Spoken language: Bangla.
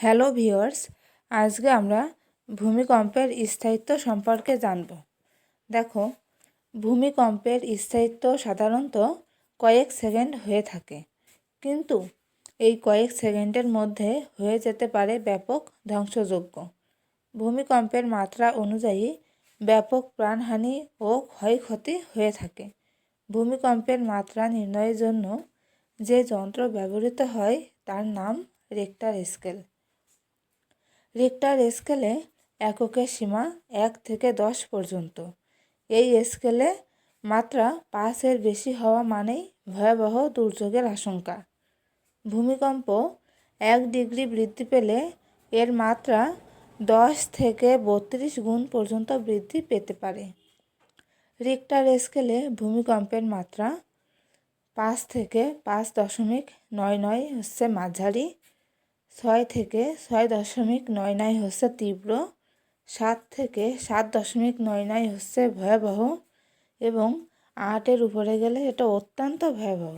হ্যালো ভিউয়ার্স, আজকে আমরা ভূমিকম্পের স্থায়িত্ব সম্পর্কে জানব। দেখো, ভূমিকম্পের স্থায়িত্ব সাধারণত কয়েক সেকেন্ড হয়ে থাকে, কিন্তু এই কয়েক সেকেন্ডের মধ্যে হয়ে যেতে পারে ব্যাপক ধ্বংসযোগ্য ভূমিকম্পের মাত্রা অনুযায়ী ব্যাপক প্রাণহানি ও ক্ষয়ক্ষতি হয়ে থাকে। ভূমিকম্পের মাত্রা নির্ণয়ের জন্য যে যন্ত্র ব্যবহৃত হয় তার নাম রেক্টার স্কেল রিক্টার স্কেলে এককের সীমা এক থেকে দশ পর্যন্ত। এই স্কেলে মাত্রা পাঁচের বেশি হওয়া মানেই ভয়াবহ দুর্যোগের আশঙ্কা। ভূমিকম্প এক ডিগ্রি বৃদ্ধি পেলে এর মাত্রা দশ থেকে বত্রিশ গুণ পর্যন্ত বৃদ্ধি পেতে পারে। রিক্টার স্কেলে ভূমিকম্পের মাত্রা পাঁচ থেকে পাঁচ দশমিক নয় নয় হচ্ছে মাঝারি। ছয় থেকে ছয় দশমিক নয় নয় হচ্ছে তীব্র, সাত থেকে সাত দশমিক নয় নয় হচ্ছে ভয়াবহ এবং আটের উপরে গেলে এটা অত্যন্ত ভয়াবহ।